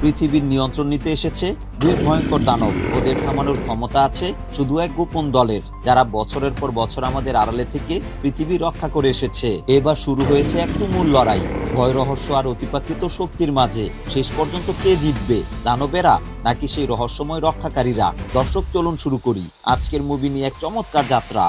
পৃথিবীর নিয়ন্ত্রণ নিতে এসেছে। দুই ভয়ঙ্কর দানব, ওদের থামানোর ক্ষমতা আছে শুধু এক গোপন দলের, যারা বছরের পর বছর আমাদের আড়ালে থেকে পৃথিবী রক্ষা করে এসেছে। এবার শুরু হয়েছে এক তুমুল লড়াই। ভয়, রহস্য আর অতিপ্রাকৃত শক্তির মাঝে শেষ পর্যন্ত কে জিতবে, দানবেরা নাকি সেই রহস্যময় রক্ষাকারীরা? দর্শক, চলুন শুরু করি। আজকের মুভি নিয়ে এক চমৎকার যাত্রা।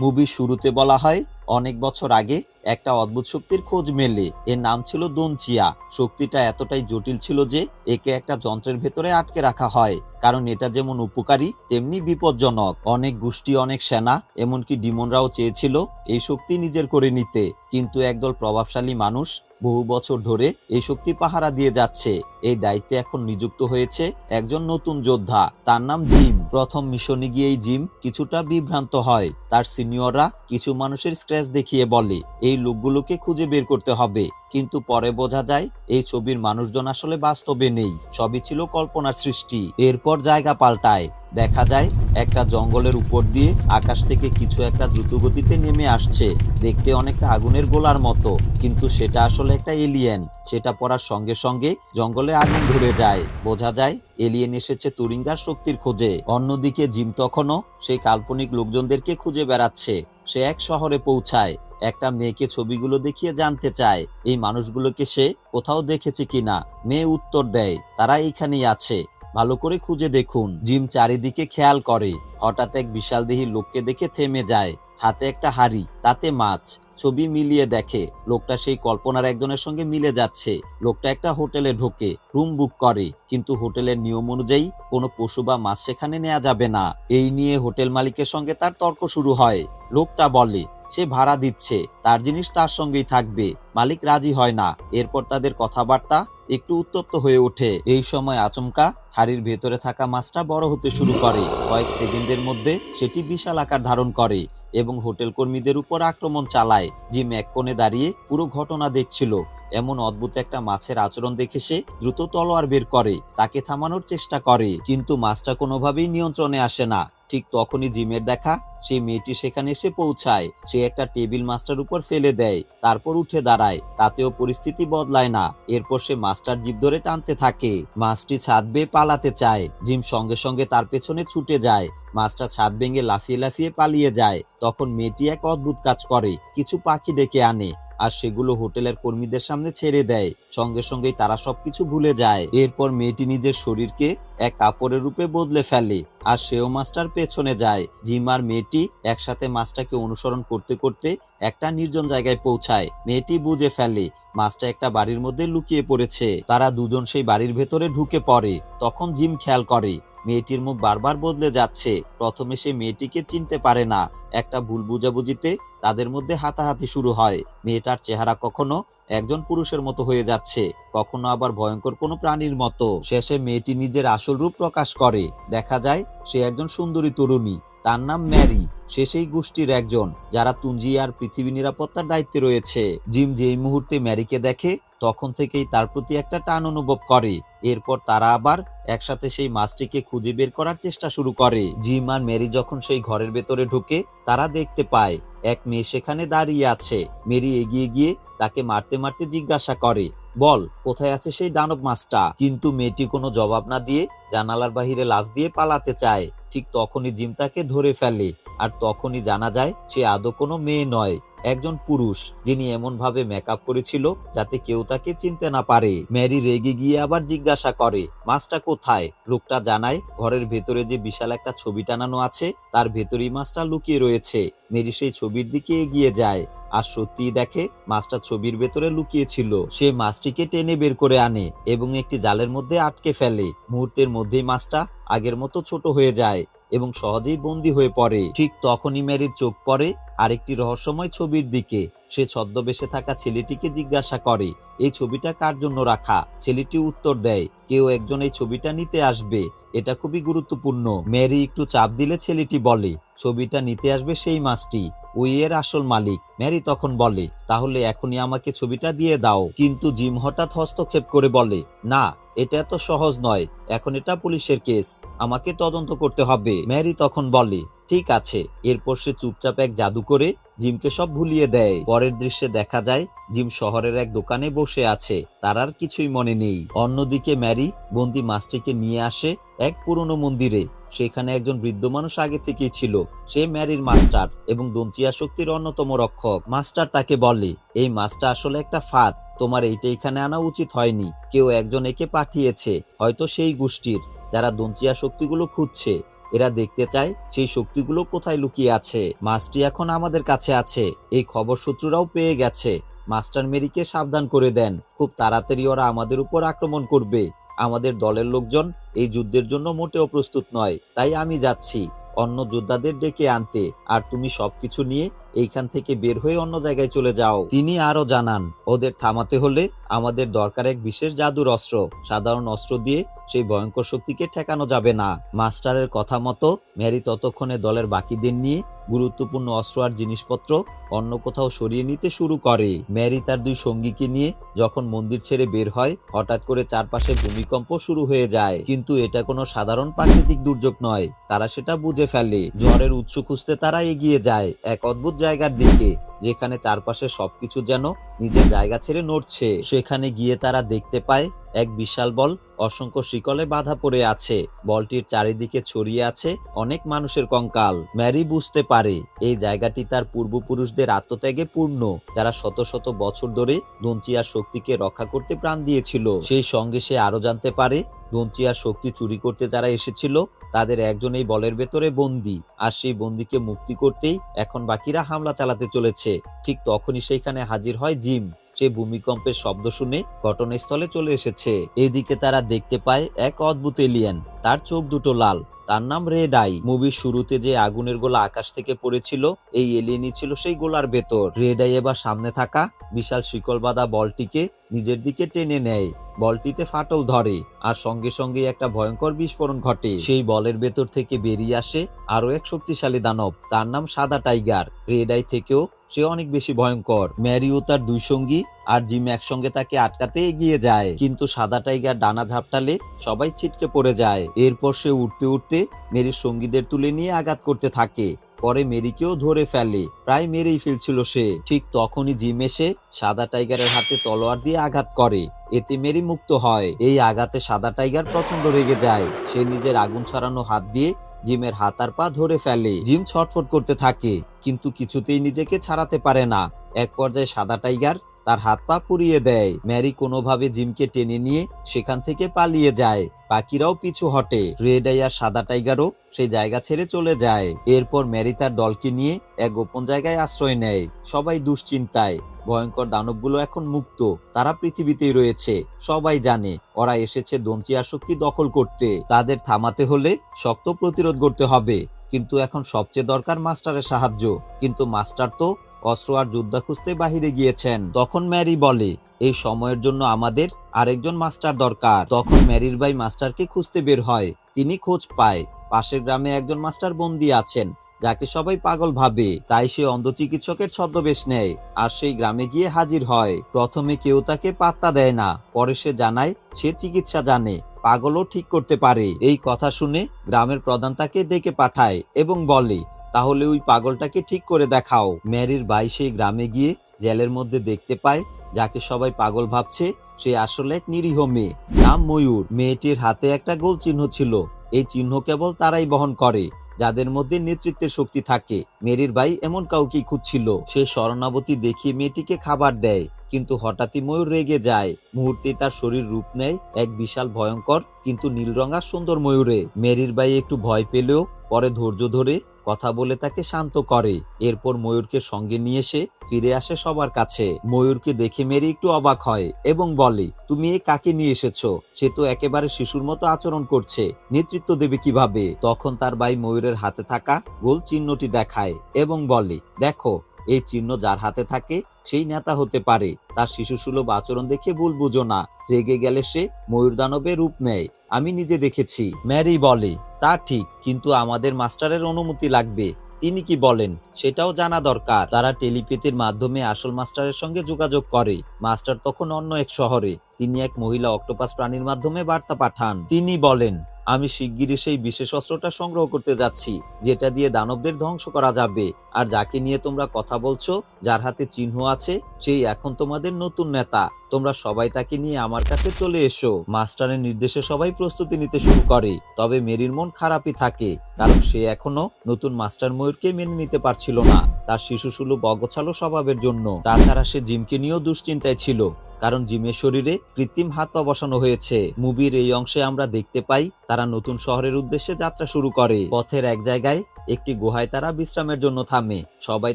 মুভির শুরুতে বলা হয়, অনেক বছর আগে একটা অদ্ভুত শক্তির খোঁজ মেলে। এর নাম ছিল দঞ্চিয়া শক্তিটা এতটাই জটিল ছিল যে একে একটা যন্ত্রের ভেতরে আটকে রাখা হয়। কারণ এটা যেমন উপকারী, তেমনি বিপজ্জনক। অনেক গোষ্ঠী, অনেক সেনা, এমনকি ডিমনরাও চেয়েছিল এই শক্তি নিজের করে নিতে। কিন্তু একদল প্রভাবশালী মানুষ বহু বছর ধরে এই শক্তি পাহারা দিয়ে যাচ্ছে। এই দায়িত্বে এখন নিযুক্ত হয়েছে একজন নতুন যোদ্ধা। তার নাম জিম। প্রথম মিশনে গিয়ে এই জিম কিছুটা বিভ্রান্ত হয়। তার সিনিয়ররা কিছু মানুষের স্ক্র্যাচ দেখিয়ে বলে, এই লোকগুলোকে খুঁজে বের করতে হবে। কিন্তু পরে বোঝা যায়, এই ছবির মানুষজন আসলে বাস্তবে নেই। সবই ছিল কল্পনার সৃষ্টি। এরপর জায়গা পাল্টায়। দেখা যায়, একটা জঙ্গলের উপর দিয়ে আকাশ থেকে কিছু একটা দ্রুতগতিতে নেমে আসছে। দেখতে অনেকটা আগুনের গোলার মতো, কিন্তু সেটা আসলে একটা এলিয়েন সেটা পড়ার সঙ্গে সঙ্গে জঙ্গলে আগুন ধরে যায়। বোঝা যায় এলিয়েন এসেছে তুরিঙ্গার শক্তির খোঁজে। অন্যদিকে জিম তখনও সেই কাল্পনিক লোকজনদেরকে খুঁজে বেড়াচ্ছে। সে এক শহরে পৌঁছায়। একটা মেয়েকে ছবিগুলো দেখিয়ে জানতে চায়, এই মানুষগুলোকে সে কোথাও দেখেছে কিনা। মেয়ে উত্তর দেয়, তারা এইখানেই আছে। ভালো করে খুঁজে দেখুন। জিম চারিদিকে খেয়াল করে। হঠাৎ এক বিশালদেহী লোককে দেখে থেমে যায়। হাতে একটা হাড়ি, তাতে মাছ। ছবি মিলিয়ে দেখে। লোকটা সেই কল্পনার একজনের সঙ্গে মিলে যাচ্ছে। লোকটা একটা হোটেলে ঢোকে, রুম বুক করে। কিন্তু হোটেলের নিয়ম অনুযায়ী কোনো পশু বা মাছ সেখানে নেওয়া যাবে না। এই নিয়ে হোটেল মালিকের সঙ্গে তার তর্ক শুরু হয়। লোকটা বলে, সে ভাড়া দিচ্ছে। তার জিনিস তার সঙ্গেই থাকবে। মালিক রাজি হয় না। এরপর তাদের কথাবার্তা একটু উত্তপ্ত হয়ে ওঠে। এই সময় আচমকা হাড়ির ভেতরে থাকা মাছটা বড় হতে শুরু করে। কয়েক সেকেন্ডের মধ্যে সেটি বিশাল আকার ধারণ করে এবং হোটেল কর্মীদের উপর আক্রমণ চালায়, যে এক কোণে দাঁড়িয়ে পুরো ঘটনা দেখছিল। এমন অদ্ভুত একটা মাছের আচরণ দেখে সে দ্রুত তলোয়ার বের করে, তাকে থামানোর চেষ্টা করে, কিন্তু মাছটা কোনোভাবেই নিয়ন্ত্রণে আসে না। ঠিক তখনই জিমের দেখা, সেই মেয়েটি সেখানে এসে পৌঁছায়। সে একটা টেবিল মাছটার উপর ফেলে দেয়, তারপর উঠে দাঁড়ায়, তাতেও পরিস্থিতি বদলায় না। এরপর সে মাস্টার জিভ ধরে টানতে থাকে। মাছটি ছাদ বেয়ে পালাতে চায়। জিম সঙ্গে সঙ্গে তার পেছনে ছুটে যায়। মাছটা ছাদ ভেঙে লাফিয়ে লাফিয়ে পালিয়ে যায়। তখন মেয়েটি এক অদ্ভুত কাজ করে, কিছু পাখি ডেকে আনে। আর সেগুলো হোটেলের কর্মীদের সামনে ছেড়ে দেয়। সঙ্গে সঙ্গেই তারা সবকিছু ভুলে যায়। এরপর মেয়েটি নিজের শরীরকে এক কাপড়ের রূপে বদলে ফেলে আর সেও মাছটার পেছনে যায়। জিম আর মেয়েটি একসাথে মাছটাকে অনুসরণ করতে করতে একটা নির্জন জায়গায় পৌঁছায়। মেয়েটি বুঝে ফেলে মাছটা একটা বাড়ির মধ্যে লুকিয়ে পড়েছে। তারা দুজন সেই বাড়ির ভেতরে ঢুকে পড়ে। তখন জিম খেয়াল করে, মেয়েটির মুখ বারবার বদলে যাচ্ছে। প্রথমে সে মেয়েটিকে চিনতে পারে না। একটা ভুল বুঝাবুঝিতে তাদের মধ্যে হাতাহাতি শুরু হয়। মেয়েটার চেহারা কখনো একজন পুরুষের মতো হয়ে যাচ্ছে। কখনো আবার ভয়ঙ্কর কোনো প্রাণীর মতো। শেষে মেয়েটি নিজের আসল রূপ প্রকাশ করে। দেখা যায়, সে একজন সুন্দরী তরুণী। তার নাম ম্যারি। সে সেই গোষ্ঠীর একজন, যারা তুঞ্জি আর পৃথিবী নিরাপত্তার দায়িত্বে রয়েছে। জিম যেই মুহূর্তে ম্যারিকে দেখে, তখন থেকেই তার প্রতি একটা টান অনুভব করে। এরপর তারা আবার একসাথে সেই মাছটিকে খুঁজে বের করার চেষ্টা শুরু করে। জিম আর মেরি যখন সেই ঘরের ভেতরে ঢুকে, তারা দেখতে পায়, এক মেয়ে সেখানে দাঁড়িয়ে আছে। মেরি এগিয়ে গিয়ে তাকে মারতে মারতে জিজ্ঞাসা করে, বল, কোথায় আছে সেই দানব মাছটা? কিন্তু মেয়েটি কোনো জবাব না দিয়ে জানালার বাহিরে লাফ দিয়ে পালাতে চায়। ঠিক তখনই জিম তাকে ধরে ফেলে, আর তখনই জানা যায় সে আদৌ কোনো মেয়ে নয়, একজন পুরুষ, যিনি এমন ভাবে মেকআপ করেছিল যাতে কেউ তাকে চিনতে না পারে। ম্যারি রেগে গিয়ে আবার জিজ্ঞাসা করে, মাছটা কোথায়? লোকটা জানায়, ঘরের ভেতরে যে বিশাল একটা ছবি টানানো আছে, তার ভেতরেই মাছটা লুকিয়ে রয়েছে। মেরি সেই ছবির দিকে এগিয়ে যায়। আর সত্যিই দেখে মাছটা ছবির ভেতরে লুকিয়েছিল। সে মাছটিকে টেনে বের করে আনে এবং একটি জালের মধ্যে আটকে ফেলে। মুহূর্তের মধ্যেই মাছটা আগের মতো ছোট হয়ে যায় এবং সহজেই বন্দী হয়ে পড়ে। ঠিক তখনই ম্যারির চোখ পড়ে আরেকটি রহস্যময় ছবির দিকে। সে ছদ্মবেশে থাকা ছেলেটিকে জিজ্ঞাসা করে, এই ছবিটা কার জন্য রাখা? ছেলেটি উত্তর দেয়, কেউ একজন এই ছবিটা নিতে আসবে। এটা খুবই গুরুত্বপূর্ণ। ম্যারি একটু চাপ দিলে ছেলেটি বলে, ছবিটা নিতে আসবে সেই মাছটি। ওই এর আসল মালিক। ম্যারি তখন বলে, তাহলে এখনই আমাকে ছবিটা দিয়ে দাও। কিন্তু জিম হঠাৎ হস্তক্ষেপ করে বলে, না, এটা এত সহজ নয়। এখন এটা পুলিশের কেস। আমাকে তদন্ত করতে হবে। ম্যারি তখন বলে ঠিক আছে। এরপর সে চুপচাপ এক জাদু করে জিমকে সব ভুলিয়ে দেয়। পরের দৃশ্যে দেখা যায়, জিম শহরের এক দোকানে বসে আছে। তার আর কিছুই মনে নেই। অন্যদিকে ম্যারি বন্দি মাছটিকে নিয়ে আসে এক পুরনো মন্দিরে। সেখানে একজন বৃদ্ধ মানুষ আগে থেকেই ছিল। সে ম্যারির মাস্টার এবং দঞ্চিয়া শক্তির অন্যতম রক্ষক। মাস্টার তাকে বলে, এই মাছটা আসলে একটা ফাঁদ। তোমার এইটা এখানে আনা উচিত হয়নি। কেউ একজন একে পাঠিয়েছে। হয়তো সেই গোষ্ঠীর, যারা দঞ্চিয়া শক্তিগুলো খুঁজছে। এরা দেখতে চায় সেই শক্তিগুলো কোথায় লুকিয়ে আছে। মাছটি এখন আমাদের কাছে আছে। এই খবর শত্রুরাও পেয়ে গেছে। মাস্টার মেরিকে সাবধান করে দেন। খুব তাড়াতাড়ি ওরা আমাদের উপর আক্রমণ করবে। আমাদের দলের লোকজন এই যুদ্ধের জন্য মোটেও প্রস্তুত নয়। তাই আমি যাচ্ছি। অন্য যোদ্ধাদের ডেকে আনতে। আর তুমি সবকিছু নিয়ে এইখান থেকে বের হয়ে অন্য জায়গায় চলে যাও। তিনি আরও জানান, ওদের থামাতে হলে আমাদের দরকার এক বিশেষ জাদুর অস্ত্র। সাধারণ অস্ত্র দিয়ে সেই ভয়ঙ্কর শক্তিকে ঠেকানো যাবে না। মাস্টারের কথা মতো, ম্যারি ততক্ষণে দলের বাকিদের নিয়ে গুরুত্বপূর্ণ অস্ত্র আর জিনিসপত্র অন্য কোথাও সরিয়ে নিতে শুরু করে। ম্যারি তার দুই সঙ্গীকে নিয়ে যখন মন্দির ছেড়ে বের হয়, হঠাৎ করে চারপাশে ভূমিকম্প শুরু হয়ে যায়। কিন্তু এটা কোনো সাধারণ প্রাকৃতিক দুর্যোগ নয়, তারা সেটা বুঝে ফেলে। ঝড়ের উৎস খুঁজতে তারা এগিয়ে যায়। এক অদ্ভুত জায়গার দিকে, যেখানে চারপাশে সবকিছু যেন নিজের জায়গা ছেড়ে নড়ছে। সেখানে গিয়ে তারা দেখতে পায়, এক বিশাল বল অসংখ্য শিকলে বাধা পড়ে আছে। বলটির চারিদিকে ছড়িয়ে আছে অনেক মানুষের কঙ্কাল। ম্যারি বুঝতে পারে, এই জায়গাটি তার পূর্বপুরুষদের আত্মত্যাগে পূর্ণ, যারা শত শত বছর ধরে দঞ্চিয়ার শক্তিকে রক্ষা করতে প্রাণ দিয়েছিল। সেই সঙ্গে সে আরও জানতে পারে দঞ্চিয়ার শক্তি চুরি করতে যারা এসেছিল তাদের একজন এই বলের ভেতরে বন্দি, আর সেই বন্দিকে মুক্তি করতেই এখন বাকিরা হামলা চালাতে চলেছে। ঠিক তখনই সেইখানে হাজির হয় জিম। সে ভূমিকম্পের শব্দ শুনে ঘটনাস্থলে চলে এসেছে। এদিকে তারা দেখতে পায় এক অদ্ভুত এলিয়েন তার চোখ দুটো লাল। তার নাম রেড আই মুভির শুরুতে যে আগুনের গোলা আকাশ থেকে পড়েছিল, এই এলিয়েনই ছিল সেই গোলার ভেতর। রেড আই এবার সামনে থাকা বিশাল শিকল বাঁধা বলটিকে নিজের দিকে টেনে নেয়। বলটিতে ফাটল ধরে আর সঙ্গে সঙ্গে একটা ভয়ঙ্কর বিস্ফোরণ ঘটে। সেই বলের ভেতর থেকে বেরিয়ে আসে আরও এক শক্তিশালী দানব। তার নাম সাদা টাইগার। রেড আই থেকেও সে অনেক বেশি ভয়ঙ্কর। ম্যারিও তার দুই সঙ্গী আর জিম একসঙ্গে তাকে আটকাতে এগিয়ে যায়। কিন্তু সাদা টাইগার ডানা ঝাপটালে সবাই ছিটকে পড়ে যায়। এরপর সে উঠতে উঠতে মেরির সঙ্গীদের তুলে নিয়ে আঘাত করতে থাকে। পরে মেরিকেও ধরে ফেলে। প্রায় মেরেই ফেলছিল সে। ঠিক তখনই জিম এসে সাদা টাইগারের হাতে তলোয়ার দিয়ে আঘাত করে। এতে মেরি মুক্ত হয়। এই আঘাতে সাদা টাইগার প্রচণ্ড রেগে যায়। সে নিজের আগুন ছড়ানো হাত দিয়ে জিমের হাত আর পা ধরে ফেলে। জিম ছটফট করতে থাকে। কিন্তু কিছুতেই নিজেকে ছাড়াতে পারে না। এক পর্যায়ে সাদা টাইগার তার হাত পা পুড়িয়ে দেয়। ম্যারি কোনোভাবে জিমকে টেনে নিয়ে সেখান থেকে পালিয়ে যায়। বাকিরাও পিছু হটে। রেড আই আর সাদা টাইগারও সেই জায়গা ছেড়ে চলে যায়। এরপর ম্যারি তার দলকে নিয়ে এক গোপন জায়গায় আশ্রয় নেয়। সবাই দুশ্চিন্তায়। ভয়ঙ্কর দানবগুলো এখন মুক্ত। তারা পৃথিবীতেই রয়েছে। সবাই জানে, ওরা এসেছে দঞ্চি আসক্তি দখল করতে। তাদের থামাতে হলে শক্ত প্রতিরোধ করতে হবে। কিন্তু এখন সবচেয়ে দরকার মাস্টারের সাহায্য। কিন্তু মাস্টার তো অস্ত্র আর যোদ্ধা খুঁজতে বাহিরে গিয়েছেন। তখন ম্যারি বলে, এই সময়ের জন্য আমাদের আরেকজন মাস্টার দরকার। তখন ম্যারির ভাই মাস্টারকে খুঁজতে বের হয়। তিনি খোঁজ পায়। পাশের গ্রামে একজন মাস্টার বন্দী আছেন, যাকে সবাই পাগল ভাবে। তাই সে অন্ধ চিকিৎসকের ছদ্মবেশ নেয় আর সেই গ্রামে গিয়ে হাজির হয়। প্রথমে কেউ তাকে পাত্তা দেয় না, পরে সে জানায় সে চিকিৎসা জানে, পাগলও ঠিক করতে পারে। এই কথা শুনে গ্রামের প্রধান তাকে ডেকে পাঠায় এবং বলে তাহলে ওই পাগলটাকে ঠিক করে দেখাও। ম্যারির ভাই সেই গ্রামে গিয়ে জেলের মধ্যে দেখতে পায়, যাকে সবাই পাগল ভাবছে, সে আসলে এক নিরীহ মেয়ে। নাম ময়ূর। মেয়েটির হাতে একটা গোল চিহ্ন ছিল। এই চিহ্ন কেবল তারাই বহন করে, যাদের মধ্যে নেতৃত্বের শক্তি থাকে। মেরির ভাই এমন কাউকেই খুঁজছিল। সে শরণাবতী দেখিয়ে মেয়েটিকে খাবার দেয়, কিন্তু হঠাৎই ময়ূর রেগে যায়। মুহূর্তে তার শরীর রূপ নেয় এক বিশাল ভয়ঙ্কর, কিন্তু নীলরঙা সুন্দর ময়ূরে। মেরির ভাই একটু ভয় পেলেও, পরে ধৈর্য ধরে কথা বলে তাকে শান্ত করে। এরপর ময়ূরকে সঙ্গে নিয়ে এসে ফিরে আসে সবার কাছে। ময়ূরকে দেখে মেরি একটু অবাক হয় এবং বলে, তুমি এ কাকে নিয়ে এসেছ? সে তো একেবারে শিশুর মতো আচরণ করছে। নেতৃত্ব দেবে কীভাবে? তখন তার ভাই ময়ূরের হাতে থাকা গোল চিহ্নটি দেখায় এবং বলে, দেখো, এই চিহ্ন যার হাতে থাকে, সেই নেতা হতে পারে। তার শিশুসুলভ আচরণ দেখে ভুল বুঝো না। রেগে গেলে সে ময়ূর দানবে রূপ নেয়। আমি নিজে দেখেছি। ম্যারি বলে তা ঠিক, কিন্তু আমাদের মাস্টারের অনুমতি লাগবে। তিনি কি বলেন? সেটাও জানা দরকার। তারা টেলিপ্যাথির মাধ্যমে আসল মাস্টারের সঙ্গে যোগাযোগ করে। মাস্টার তখন অন্য এক শহরে। তিনি এক মহিলা অক্টোপাস প্রাণীর মাধ্যমে বার্তা পাঠান। তিনি বলেন আমি শিগগিরই সেই বিশেষ অস্ত্রটা সংগ্রহ করতে যাচ্ছি, যেটা দিয়ে দানবদের ধ্বংস করা যাবে। আর যাকে নিয়ে তোমরা কথা বলছো, যার হাতে চিহ্ন আছে, সেই এখন তোমাদের নতুন নেতা। তোমরা সবাই তাকে নিয়ে আমার কাছে চলে এসো। মাস্টারের নির্দেশে সবাই প্রস্তুতি নিতে শুরু করে। তবে মেরির মন খারাপই থাকে, কারণ সে এখনও নতুন মাস্টার ময়ূরকে মেনে নিতে পারছিল না। তার শিশুসুলভ অগোছালো স্বভাবের জন্য। তাছাড়া সে জিমকে নিয়েও দুশ্চিন্তায় ছিল। কারণ জিমের শরীরে কৃত্রিম হাত পা বসানো হয়েছে। মুভির এই অংশে আমরা দেখতে পাই, তারা নতুন শহরের উদ্দেশ্যে যাত্রা শুরু করে। পথের এক জায়গায় একটি গুহায় তারা বিশ্রামের জন্য থামে। সবাই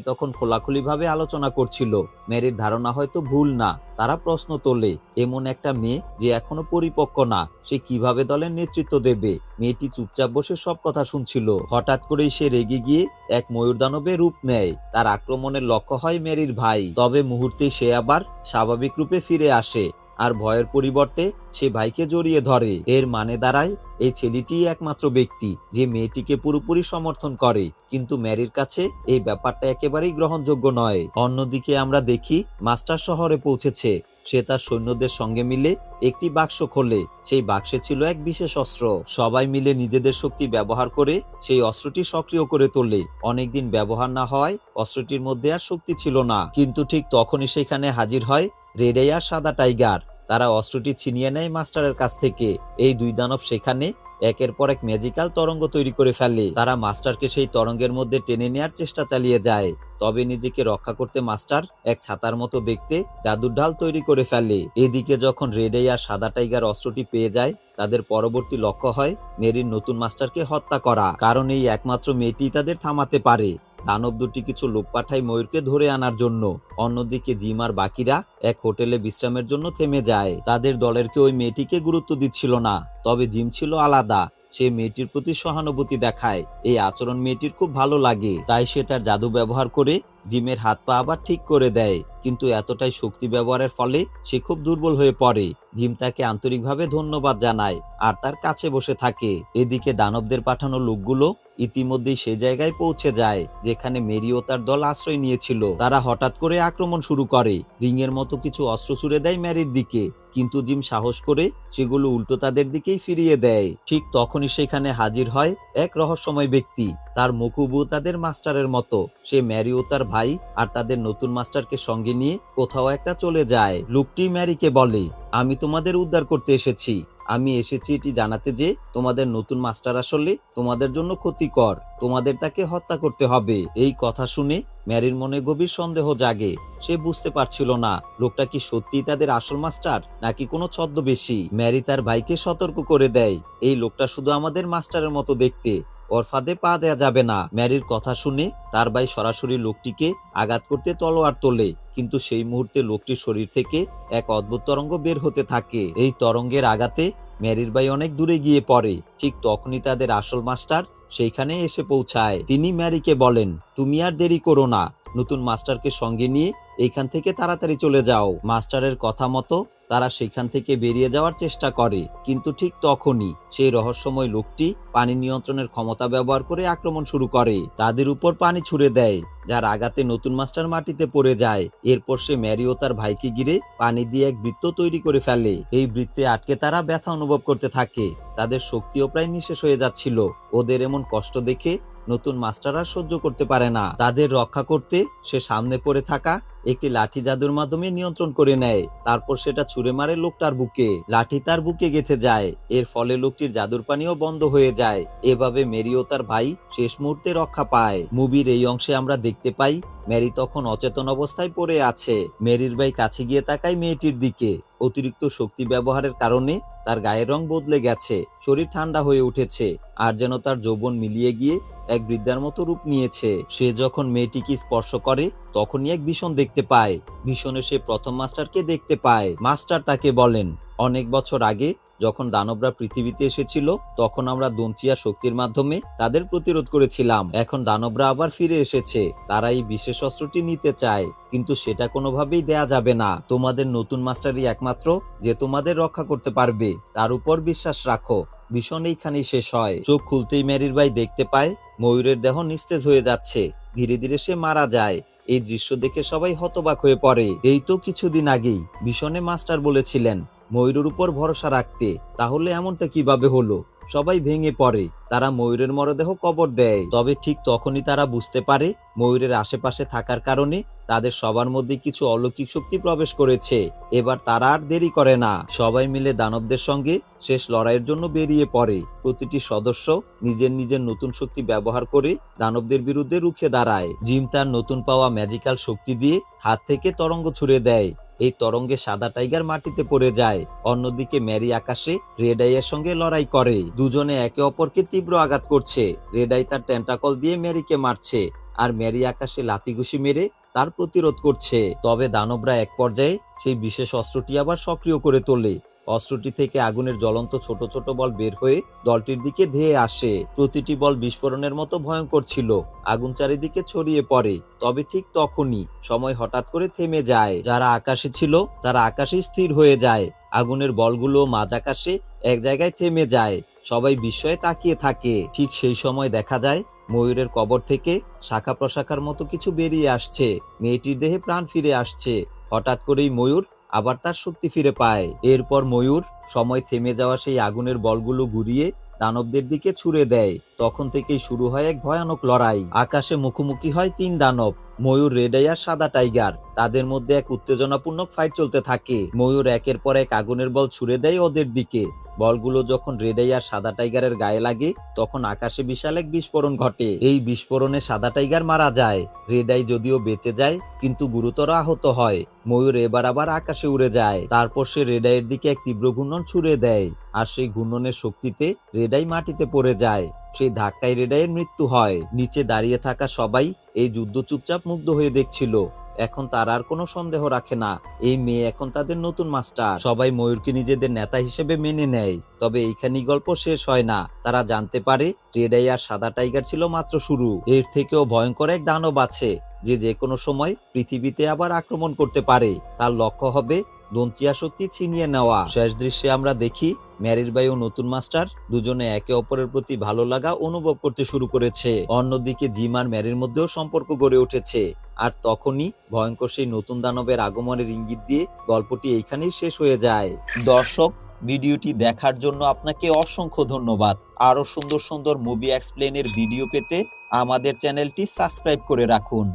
তখন খোলাখুলিভাবে আলোচনা করছিল। মেরির ধারণা হয়তো ভুল না, তারা প্রশ্ন তোলে, এমন একটা মেয়ে যে এখনও পরিপক্ক না, সে কীভাবে দলের নেতৃত্ব দেবে? মেয়েটি চুপচাপ বসে সব কথা শুনছিল। হঠাৎ করেই সে রেগে গিয়ে এক ময়ূর দানবে রূপ নেয়। তার আক্রমণের লক্ষ্য হয় মেরির ভাই। তবে মুহূর্তে সে আবার স্বাভাবিক রূপে ফিরে আসে। আর ভয়ের পরিবর্তে সে ভাইকে জড়িয়ে ধরে। এর মানে দাঁড়ায় এই ছেলেটিই একমাত্র ব্যক্তি, যে মেয়েটিকে পুরোপুরি সমর্থন করে। কিন্তু ম্যারির কাছে এই ব্যাপারটা একেবারেই গ্রহণযোগ্য নয়। অন্যদিকে আমরা দেখি, মাস্টার শহরে পৌঁছেছে। সে তার সৈন্যদের সঙ্গে মিলে একটি বাক্স খোলে। সেই বাক্সে ছিল এক বিশেষ অস্ত্র। সবাই মিলে নিজেদের শক্তি ব্যবহার করে সেই অস্ত্রটি সক্রিয় করে তোলে। অনেকদিন ব্যবহার না হয় অস্ত্রটির মধ্যে আর শক্তি ছিল না। কিন্তু ঠিক তখনই সেখানে হাজির হয় রেডে আর সাদা টাইগার। তারা অস্ত্রটি ছিনিয়ে নেয় মাস্টারের কাছ থেকে। এই দুই দানব সেখানে একের পর এক ম্যাজিক্যাল তরঙ্গ তৈরি করে ফেলে। তারা মাস্টারকে সেই তরঙ্গের মধ্যে টেনে নেয়ার চেষ্টা চালিয়ে যায়। তবে নিজেকে রক্ষা করতে মাস্টার এক ছাতার মতো দেখতে জাদুর ঢাল তৈরি করে ফেলে। এদিকে যখন রেডে আর সাদা টাইগার অস্ত্রটি পেয়ে যায়, তাদের পরবর্তী লক্ষ্য হয় মেরির নতুন মাস্টারকে হত্যা করা। কারণ এই একমাত্র মেয়েটি তাদের থামাতে পারে। দানব দুটি কিছু লোক পাঠায় ময়ূরকে ধরে আনার জন্য। অন্যদিকে জিম আর বাকিরা এক হোটেলে বিশ্রামের জন্য থেমে যায়। তাদের দলের কেউ ওই মেয়েটিকে গুরুত্ব দিচ্ছিল না। তবে জিম ছিল আলাদা। সে মেয়েটির প্রতি সহানুভূতি দেখায়। এই আচরণ মেয়েটির খুব ভালো লাগে। তাই সে তার জাদু ব্যবহার করে জিমের হাত পা আবার ঠিক করে দেয়। কিন্তু এতটাই শক্তি ব্যবহারের ফলে সে খুব দুর্বল হয়ে পড়ে। জিম তাকে আন্তরিকভাবে ধন্যবাদ জানায় আর তার কাছে বসে থাকে। এদিকে দানবদের পাঠানো লোকগুলো ইতিমধ্যেই সে জায়গায় পৌঁছে যায়, যেখানে মেরি ও তার দল আশ্রয় নিয়েছিল। তারা হঠাৎ করে আক্রমণ শুরু করে। রিংয়ের মতো কিছু অস্ত্র ছুড়ে দেয় ম্যারির দিকে। কিন্তু জিম সাহস করে সেগুলো উল্টো তাদের দিকেই ফিরিয়ে দেয়। ঠিক তখনই সেখানে হাজির হয় এক রহস্যময় ব্যক্তি। তার মুখুবু তাদের মাস্টারের মতো। সে ম্যারি ও তার ভাই আর তাদের নতুন মাস্টারকে সঙ্গে নিয়ে কোথাও একটা চলে যায়। লোকটি ম্যারিকে বলে, আমি তোমাদের উদ্ধার করতে এসেছি। আমি এসেছি এটি জানাতে যে তোমাদের নতুন মাস্টার আসলে তোমাদের জন্য ক্ষতিকর। তোমাদের তাকে হত্যা করতে হবে। এই কথা শুনে ম্যারির মনে গভীর সন্দেহ জাগে। সে বুঝতে পারছিল না, লোকটা কি সত্যি তাদের আসল মাস্টার নাকি কোনো ছদ্মবেশী? ম্যারি তার ভাইকে সতর্ক করে দেয়। এই লোকটা শুধু আমাদের মাস্টারের মতো দেখতে। ওর ফাঁদে পা দেয়া যাবে না। ম্যারির কথা শুনে তার ভাই সরাসরি লোকটিকে আঘাত করতে তলোয়ার তোলে, কিন্তু সেই মুহূর্তে লোকটির শরীর থেকে এক অদ্ভুত তরঙ্গ বের হতে থাকে। এই তরঙ্গের আঘাতে ম্যারির ভাই অনেক দূরে গিয়ে পড়ে। ঠিক তখনই তাদের আসল মাস্টার সেইখানে এসে পৌঁছায়। তিনি ম্যারিকে বলেন, তুমি আর দেরি করো না। নতুন মাস্টারকে সঙ্গে নিয়ে এইখান থেকে তাড়াতাড়ি চলে যাও। মাস্টারের কথা মতো তারা সেখান থেকে বেরিয়ে যাওয়ার চেষ্টা করে, কিন্তু ঠিক তখনই সেই রহস্যময় লোকটি পানি নিয়ন্ত্রণের ক্ষমতা ব্যবহার করে আক্রমণ শুরু করে। তাদের উপর পানি ছুড়ে দেয়, যার আঘাতে নতুন মাস্টার মাটিতে পড়ে যায়। এরপর সে ম্যারি ও তার ভাইকে ঘিরে পানি দিয়ে এক বৃত্ত তৈরি করে ফেলে। এই বৃত্তে আটকে তারা ব্যথা অনুভব করতে থাকে। তাদের শক্তিও প্রায় নিঃশেষ হয়ে যাচ্ছিল। ওদের এমন কষ্ট দেখে নতুন মাস্টার আর সহ্য করতে পারে না। তাদের রক্ষা করতে সে সামনে পড়ে থাকা একটি লাঠি জাদুর মাধ্যমে নিয়ন্ত্রণ করে নেয়। তারপর সেটা ছুড়ে মারে লোকটার বুকে। লাঠি তার বুকে গেথে যায়। এর ফলে লোকটির জাদুর পানিও বন্ধ হয়ে যায়। এভাবে মেরিও তার ভাই শেষ মুহূর্তে রক্ষা পায়। মুভির এই অংশে আমরা দেখতে পাই ম্যারি তখন অচেতন অবস্থায় পড়ে আছে। মেরির ভাই কাছে গিয়ে তাকায় মেয়েটির দিকে। অতিরিক্ত শক্তি ব্যবহারের কারণে তার গায়ের রং বদলে গেছে। শরীর ঠান্ডা হয়ে উঠেছে আর যেন তার যৌবন মিলিয়ে গিয়ে এক বৃদ্ধার মতো রূপ নিয়েছে। সে যখন মেয়েটিকে স্পর্শ করে, তখনই এক ভীষণ দেখতে পায়। ভীষণে সে প্রথম মাস্টারকে দেখতে পায়। মাস্টার তাকে বলেন, অনেক বছর আগে যখন দানবরা পৃথিবীতে এসেছিল, তখন আমরা দঞ্চিয়া শক্তির মাধ্যমে তাদের প্রতিরোধ করেছিলাম। এখন দানবরা আবার ফিরে এসেছে। তারা এই বিশেষ অস্ত্রটি নিতে চায়, কিন্তু সেটা কোনোভাবেই দেয়া যাবে না। তোমাদের নতুন মাস্টারই একমাত্র, যে তোমাদের রক্ষা করতে পারবে। তার উপর বিশ্বাস রাখো। ভীষণ এইখানেই শেষ হয়। চোখ খুলতেই ম্যারির ভাই দেখতে পায়, ময়ূরের দেহ নিস্তেজ হয়ে যাচ্ছে। ধীরে ধীরে সে মারা যায়। এই দৃশ্য দেখে সবাই হতবাক হয়ে পড়ে। এই তো কিছুদিন আগেই, ভীষণে মাস্টার বলেছিলেন ময়ূরের উপর ভরসা রাখতে। তাহলে এমনটা কীভাবে হলো? সবাই ভেঙে পড়ে। তারা ময়ূরের মরদেহ কবর দেয়। তবে ঠিক তখনই তারা বুঝতে পারে, ময়ূরের আশেপাশে থাকার কারণে তাদের সবার মধ্যে কিছু অলৌকিক শক্তি প্রবেশ করেছে। এবার তারা আর দেরি করে না। সবাই মিলে দানবদের সঙ্গে শেষ লড়াইয়ের জন্য বেরিয়ে পড়ে। প্রতিটি সদস্য নিজের নিজের নতুন শক্তি ব্যবহার করে দানবদের বিরুদ্ধে রুখে দাঁড়ায়। জিম তার নতুন পাওয়া ম্যাজিক্যাল শক্তি দিয়ে হাত থেকে তরঙ্গ ছুড়ে দেয়। এই তরঙ্গে সাদা টাইগার মাটিতে পড়ে যায়। অন্যদিকে ম্যারি আকাশে রেডাইয়ের সঙ্গে লড়াই করে। দুজনে একে অপরকে তীব্র আঘাত করছে। রেডাই তার টেন্টাকল দিয়ে ম্যারিকে মারছে আর ম্যারি আকাশে লাতিঘুষি মেরে তার প্রতিরোধ করছে। তবে দানবরা এক পর্যায়ে সেই বিশেষ অস্ত্রটি আবার সক্রিয় করে তোলে। অস্ত্রটি থেকে আগুনের জ্বলন্ত ছোট ছোট বল বের হয়ে দলটির দিকে ধেয়ে আসে। প্রতিটি বল বিস্ফোরণের মতো ভয়ঙ্কর ছিল। আগুন চারিদিকে ছড়িয়ে পড়ে। তবে ঠিক তখনই সময় হঠাৎ করে থেমে যায়। যারা আকাশে ছিল, তারা আকাশে স্থির হয়ে যায়। আগুনের বলগুলো মাঝ আকাশে এক জায়গায় থেমে যায়। সবাই বিস্ময়ে তাকিয়ে থাকে। ঠিক সেই সময় দেখা যায়, ময়ূরের কবর থেকে শাখা প্রশাখার মতো কিছু বেরিয়ে আসছে। মেয়েটির দেহে প্রাণ ফিরে আসছে। হঠাৎ করেই ময়ূর আবার তার শক্তি ফিরে পায়। এরপর ময়ূর সময় থেমে যাওয়া সেই আগুনের বলগুলো ঘুরিয়ে দানবদের দিকে ছুড়ে দেয়। তখন থেকেই শুরু হয় এক ভয়ানক লড়াই। আকাশে মুখোমুখি হয় তিন দানব, ময়ূর রেডাই আর সাদা টাইগার। তাদের মধ্যে এক উত্তেজনাপূর্ণ ফাইট চলতে থাকে। ময়ূর একের পর এক আগুনের বল ছুড়ে দেয় ওদের দিকে। বলগুলো যখন রেডাই আর সাদা টাইগারের গায়ে লাগে, তখন আকাশে বিশাল এক বিস্ফোরণ ঘটে। এই বিস্ফোরণে সাদা টাইগার মারা যায়। রেডাই যদিও বেঁচে যায়, কিন্তু গুরুতর আহত হয়। ময়ূর এবার আবার আকাশে উড়ে যায়। তারপর সে রেডাইয়ের দিকে এক তীব্র ঘূর্ণন ছুড়ে দেয়। আর সেই ঘূর্ণনের শক্তিতে রেডাই মাটিতে পড়ে যায়। সেই ধাক্কায় রেডাইয়ের মৃত্যু হয়। নিচে দাঁড়িয়ে থাকা সবাই এই যুদ্ধ চুপচাপ মুগ্ধ হয়ে দেখছিল। এখন তার আর কোনো সন্দেহ রাখে না। এই মেয়ে এখন তাদের নতুন মাস্টার। সবাই ময়ূরকে নিজেদের নেতা হিসেবে মেনে নেয়। তবে এইখানেই গল্প শেষ হয় না। তারা জানতে পারে রেডাই আর সাদা টাইগার ছিল মাত্র শুরু। এর থেকেও ভয়ঙ্কর এক দানব আছে, যে যে কোনো সময় পৃথিবীতে আবার আক্রমণ করতে পারে। তার লক্ষ্য হবে দন্তিয়া শক্তি ছিনিয়ে নেওয়া। শেষ দৃশ্যে আমরা দেখি ম্যারির বাই ও নতুন মাস্টার দুজনে একে অপরের প্রতি ভালো লাগা অনুভব করতে শুরু করেছে। অন্যদিকে জিম আর ম্যারির মধ্যেও সম্পর্ক গড়ে উঠেছে। আর তখনই ভয়ঙ্কর সেই নতুন দানবের আগমনের ইঙ্গিত দিয়ে গল্পটি এইখানেই শেষ হয়ে যায়। দর্শক, ভিডিওটি দেখার জন্য আপনাকে অসংখ্য ধন্যবাদ। আরও সুন্দর সুন্দর মুভি এক্সপ্লেনের ভিডিও পেতে আমাদের চ্যানেলটি সাবস্ক্রাইব করে রাখুন।